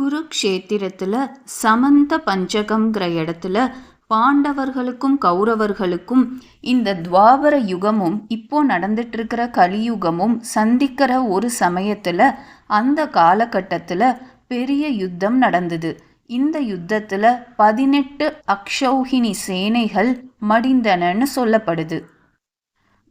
குருக்ஷேத்திரத்தில் சமந்த பஞ்சகம்ங்கிற இடத்துல பாண்டவர்களுக்கும் கௌரவர்களுக்கும் இந்த துவாபர யுகமும் இப்போ நடந்துட்டு இருக்கிற கலியுகமும் சந்திக்கிற ஒரு சமயத்தில் அந்த காலகட்டத்தில் பெரிய யுத்தம் நடந்தது. இந்த யுத்தத்தில் பதினெட்டு அக்ஷௌஹினி சேனைகள் மடிந்தனன்னு சொல்லப்படுது.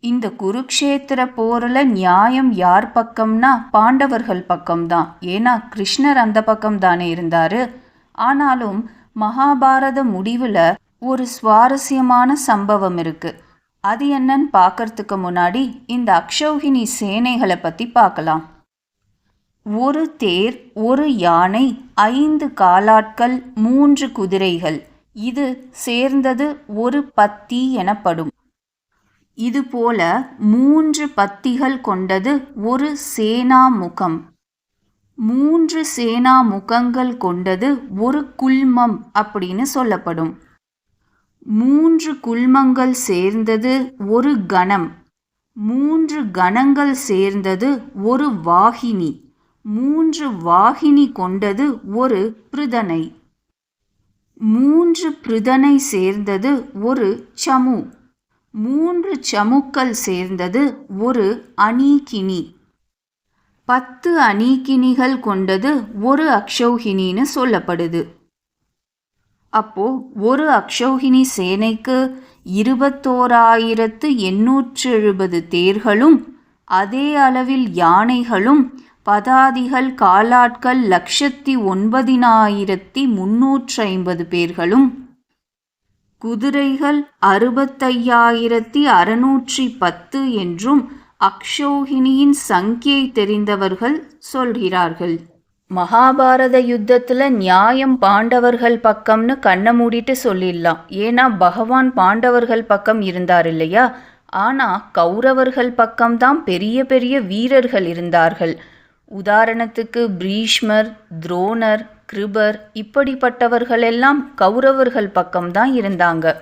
இந்த குருக்ஷேத்திர போரில் நியாயம் யார் பக்கம்னா பாண்டவர்கள் பக்கம்தான். ஏன்னா கிருஷ்ணர் அந்த பக்கம் தானே இருந்தார். ஆனாலும் மகாபாரத முடிவில் ஒரு சுவாரஸ்யமான சம்பவம் இருக்கு. அது என்னன்னு பார்க்கறதுக்கு முன்னாடி இந்த அக்ஷௌகினி சேனைகளை பற்றி பார்க்கலாம் ஒரு தேர் ஒரு யானை ஐந்து காலாட்கள் மூன்று குதிரைகள். இது சேர்ந்தது ஒரு பத்தி எனப்படும். இதுபோல மூன்று பத்திகள் கொண்டது ஒரு சேனாமுகம். மூன்று சேனாமுகங்கள் கொண்டது ஒரு குல்மம் அப்படின்னு சொல்லப்படும். மூன்று குல்மங்கள் சேர்ந்தது ஒரு கணம். மூன்று கணங்கள் சேர்ந்தது ஒரு வாகினி. மூன்று வாகினி கொண்டது ஒரு பிருதனை. மூன்று பிருதனை சேர்ந்தது ஒரு சமு. மூன்று சமுக்கள் சேர்ந்தது ஒரு அணீகினி. பத்து அணீகினிகள் கொண்டது ஒரு அக்ஷௌகினின்னு சொல்லப்படுது. அப்போ ஒரு அக்ஷௌகினி சேனைக்கு இருபத்தோராயிரத்து எண்ணூற்று எழுபது தேர்களும் அதே அளவில் யானைகளும் பதாதிகள் காலாட்கள் லட்சத்தி ஒன்பதினாயிரத்தி முன்னூற்றி ஐம்பது பேர்களும் குதிரைகள் அறுபத்தையாயிரத்தி அறுநூற்றி பத்து என்றும் அக்ஷோகினியின் சங்கியை தெரிந்தவர்கள் சொல்கிறார்கள். மகாபாரத யுத்தத்தில் நியாயம் பாண்டவர்கள் பக்கம்னு கண்ணை மூடிட்டு சொல்லிடலாம். ஏன்னா பகவான் பாண்டவர்கள் பக்கம் இருந்தார் இல்லையா? ஆனால் கௌரவர்கள் பக்கம்தான் பெரிய பெரிய வீரர்கள் இருந்தார்கள். உதாரணத்துக்கு பிரீஷ்மர் துரோணர் கிருபர் இப்படிப்பட்டவர்களெல்லாம் கௌரவர்கள் பக்கம்தான் இருந்தாங்க.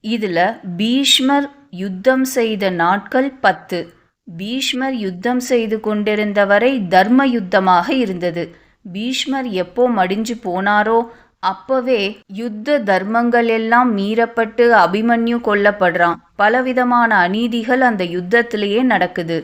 இதில் பீஷ்மர் யுத்தம் செய்த நாட்கள் பத்து. பீஷ்மர் யுத்தம் செய்து கொண்டிருந்த வரை தர்ம யுத்தமாக இருந்தது. பீஷ்மர் எப்போ மடிஞ்சு போனாரோ அப்பவே யுத்த தர்மங்கள் எல்லாம் மீறப்பட்டு அபிமன்யு கொல்லப்படுறான். பலவிதமான அநீதிகள் அந்த யுத்தத்திலேயே நடக்குது.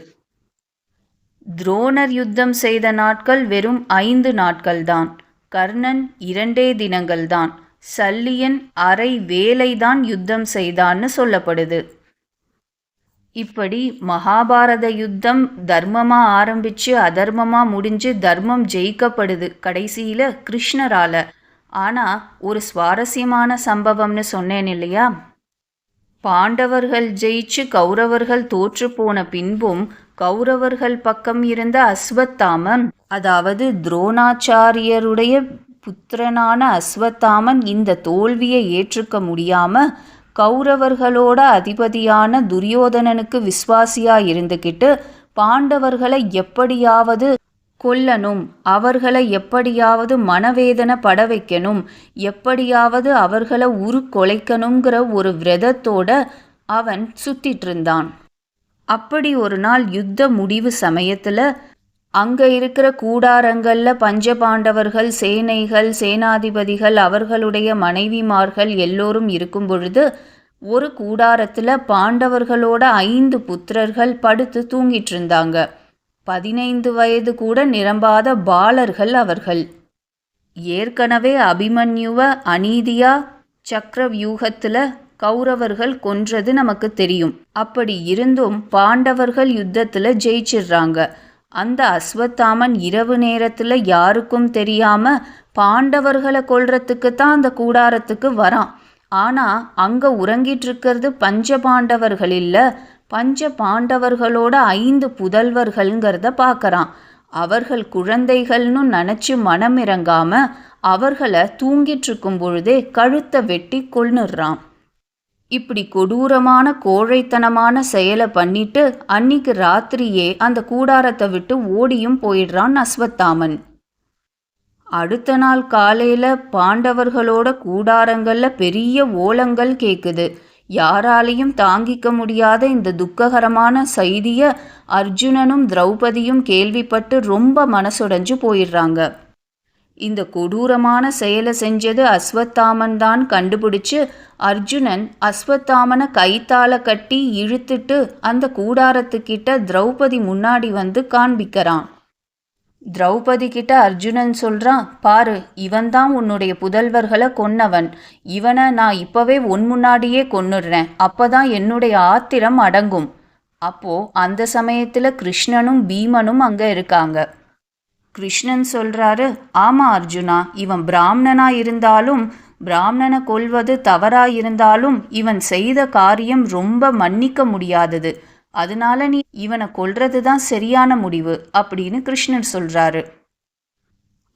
துரோணர் யுத்தம் செய்த நாட்கள் வெறும் ஐந்து நாட்கள்தான். கர்ணன் இரண்டே தினங்கள்தான். சல்லியன் அரை வேலைதான் யுத்தம் செய்தான்னு சொல்லப்படுது. இப்படி மகாபாரத யுத்தம் தர்மமா ஆரம்பிச்சு அதர்மமா முடிஞ்சு தர்மம் ஜெயிக்கப்படுது கடைசியில கிருஷ்ணரால. ஆனா ஒரு சுவாரஸ்யமான சம்பவம்னு சொன்னேன் இல்லையா? பாண்டவர்கள் ஜெயிச்சு கௌரவர்கள் தோற்று போன பின்பும் கௌரவர்கள் பக்கம் இருந்த அஸ்வத்தாமன் அதாவது துரோணாச்சாரியருடைய புத்திரனான அஸ்வத்தாமன் இந்த தோல்வியை ஏற்றுக்க முடியாம கௌரவர்களோட அதிபதியான துரியோதனனுக்கு விஸ்வாசியா இருந்துக்கிட்டு பாண்டவர்களை எப்படியாவது கொல்லணும் அவர்களை எப்படியாவது மனவேதனை பட வைக்கணும் எப்படியாவது அவர்களை உரு கொலைக்கணுங்கிற ஒரு விரதத்தோட அவன் சுத்திட்டு இருந்தான். அப்படி ஒரு நாள் யுத்த முடிவு சமயத்தில் அங்கே இருக்கிற கூடாரங்களில் பஞ்சபாண்டவர்கள் சேனைகள் சேனாதிபதிகள் அவர்களுடைய மனைவிமார்கள் எல்லோரும் இருக்கும் பொழுது ஒரு கூடாரத்தில் பாண்டவர்களோட ஐந்து புத்திரர்கள் படுத்து தூங்கிட்டு இருந்தாங்க. பதினைந்து வயது கூட நிரம்பாத பாலர்கள் அவர்கள். ஏற்கனவே அபிமன்யுவ அநீதியா சக்கர வியூகத்தில் கௌரவர்கள் கொன்றது நமக்கு தெரியும். அப்படி இருந்தும் பாண்டவர்கள் யுத்தத்தில் ஜெயிச்சிடுறாங்க அந்த அஸ்வத்தாமன் இரவு நேரத்தில் யாருக்கும் தெரியாம பாண்டவர்களை கொல்றதுக்கு தான் அந்த கூடாரத்துக்கு வரான். ஆனால் அங்கே உறங்கிட்டு இருக்கிறது பஞ்ச பாண்டவர்கள் இல்லை பஞ்ச பாண்டவர்களோட ஐந்து புதல்வர்கள்ங்கிறத பார்க்குறான் அவர்கள் குழந்தைகள்னு நினச்சி மனம் இறங்காம அவர்களை தூங்கிட்டு இருக்கும் பொழுதே கழுத்தை வெட்டி கொன்னுடுறான் இப்படி கொடூரமான கோழைத்தனமான செயலை பண்ணிட்டு அன்னிக்கு ராத்திரியே அந்த கூடாரத்தை விட்டு ஓடியும் போயிடுறான் அஸ்வத்தாமன். அடுத்த நாள் காலையில பாண்டவர்களோட கூடாரங்கள்ல பெரிய ஓலங்கள் கேக்குது. யாராலையும் தாங்கிக்க முடியாத இந்த துக்ககரமான செய்திய அர்ஜுனனும் திரௌபதியும் கேள்விப்பட்டு ரொம்ப மனசுடைஞ்சு போயிடுறாங்க. இந்த கொடூரமான செயலை செஞ்சது அஸ்வத்தாமன் தான் கண்டுபிடிச்சு அர்ஜுனன் அஸ்வத்தாமனை கைத்தால கட்டி இழுத்துட்டு அந்த கூடாரத்துக்கிட்ட திரௌபதி முன்னாடி வந்து காண்பிக்கிறான். திரௌபதி கிட்ட அர்ஜுனன் சொல்றான் பாரு இவன்தான் உன்னுடைய புதல்வர்களை கொன்னவன். இவனை நான் இப்பவே உன் முன்னாடியே கொன்னுடுறேன். அப்பதான் என்னுடைய ஆத்திரம் அடங்கும். அப்போ அந்த சமயத்துல கிருஷ்ணனும் பீமனும் அங்க இருக்காங்க. கிருஷ்ணன் சொல்றாரு ஆமா அர்ஜுனா இவன் பிராமணனா இருந்தாலும் பிராமணனை கொல்வது தவறா இருந்தாலும் இவன் செய்த காரியம் ரொம்ப மன்னிக்க முடியாதது. அதனால நீ இவனை கொல்றது தான் சரியான முடிவு அப்படின்னு கிருஷ்ணன் சொல்றாரு.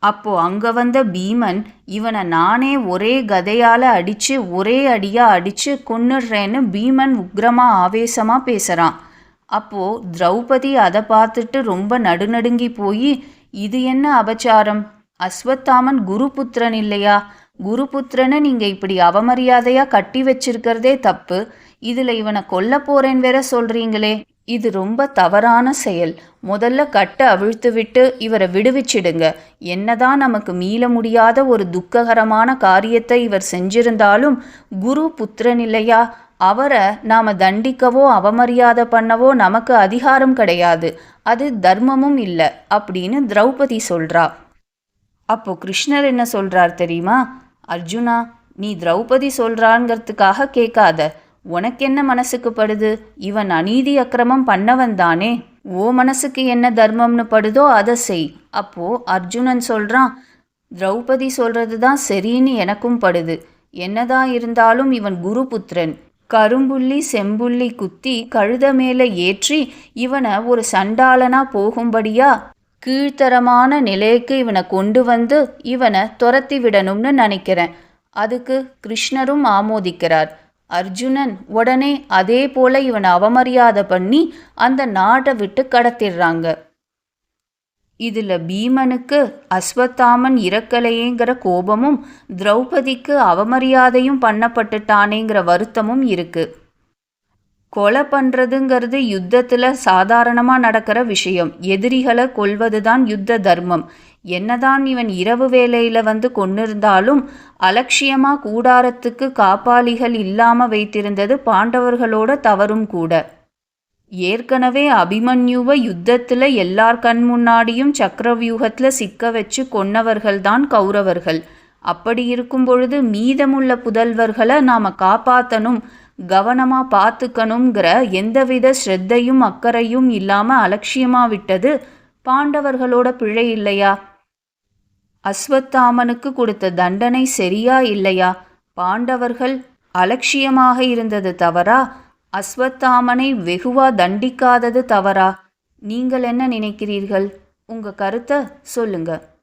அப்போ அங்க வந்த பீமன் இவனை நானே ஒரே கதையால அடிச்சு ஒரே அடியா அடிச்சு கொன்னுடுறேன்னு பீமன் உக்ரமா ஆவேசமா பேசுறான். அப்போ திரௌபதி அதை பார்த்துட்டு ரொம்ப நடுநடுங்கி போய் இது என்ன அபச்சாரம்? அஸ்வத்தாமன் குருபுத்திரன் இல்லையா? குருபுத்திரனை நீங்க இப்படி அவமரியாதையா கட்டி வச்சிருக்கிறதே தப்பு. இதுல இவனை கொல்ல போறேன் வேற சொல்றீங்களே. இது ரொம்ப தவறான செயல். முதல்ல கட்டை அவிழ்த்து விட்டு இவரை விடுவிச்சிடுங்க. என்னதான் நமக்கு மீள முடியாத ஒரு துக்ககரமான காரியத்தை இவர் செஞ்சிருந்தாலும் குரு புத்திரன் இல்லையா? அவரை நாம் தண்டிக்கவோ அவமரியாதை பண்ணவோ நமக்கு அதிகாரம் கிடையாது. அது தர்மமும் இல்லை அப்படின்னு திரௌபதி சொல்கிறா அப்போ கிருஷ்ணர் என்ன சொல்கிறார் தெரியுமா? அர்ஜுனா நீ திரௌபதி சொல்கிறாங்கிறதுக்காக கேட்காத. உனக்கு என்ன மனசுக்கு படுது? இவன் அநீதி அக்கிரமம் பண்ணவன் தானே. ஓ மனசுக்கு என்ன தர்மம்னு படுதோ அதை செய். அப்போ அர்ஜுனன் சொல்கிறான் திரௌபதி சொல்கிறது தான் சரின்னு எனக்கும் படுது. என்னதான் இருந்தாலும் இவன் குருபுத்திரன். கரும்புள்ளி செம்புள்ளி குத்தி கழுத மேலே ஏற்றி இவனை ஒரு சண்டாளனா போகும்படியா? கீழ்த்தரமான நிலைக்கு இவனை கொண்டு வந்து இவனை துரத்தி விடணும்னு நினைக்கிறேன். அதுக்கு கிருஷ்ணரும் ஆமோதிக்கிறார். அர்ஜுனன் உடனே அதே போல இவனை அவமரியாதை பண்ணி அந்த நாட்டை விட்டு கடத்திடுறாங்க. இதில் பீமனுக்கு அஸ்வத்தாமன் இறக்கலையேங்கிற கோபமும் திரௌபதிக்கு அவமரியாதையும் பண்ணப்பட்டுட்டானேங்கிற வருத்தமும் இருக்கு. கொலை பண்ணுறதுங்கிறது யுத்தத்தில் சாதாரணமாக நடக்கிற விஷயம். எதிரிகளை கொல்வது தான் யுத்த தர்மம். என்னதான் இவன் இரவு வேலையில் வந்து கொண்டிருந்தாலும் அலட்சியமாக கூடாரத்துக்கு காப்பாளிகள் இல்லாமல் வைத்திருந்தது பாண்டவர்களோட தவறும் கூட. ஏற்கனவே அபிமன்யுவை யுத்தத்தில் எல்லார் கண் முன்னாடியும் சக்கரவியூகத்தில் சிக்க வச்சு கொன்னவர்கள்தான் கௌரவர்கள். அப்படி இருக்கும் பொழுது மீதமுள்ள புதல்வர்களை நாம் காப்பாற்றணும் கவனமாக பார்த்துக்கணுங்கிற எந்தவித ஸ்ரத்தையும் அக்கறையும் இல்லாமல் அலட்சியமாக விட்டது பாண்டவர்களோட பிழை இல்லையா? அஸ்வத்தாமனுக்கு கொடுத்த தண்டனை சரியா இல்லையா? பாண்டவர்கள் அலட்சியமாக இருந்தது தவறா? அஸ்வத்தாமனை வெகுவா தண்டிக்காதது தவறா? நீங்கள் என்ன நினைக்கிறீர்கள்? உங்க கருத்தை சொல்லுங்க.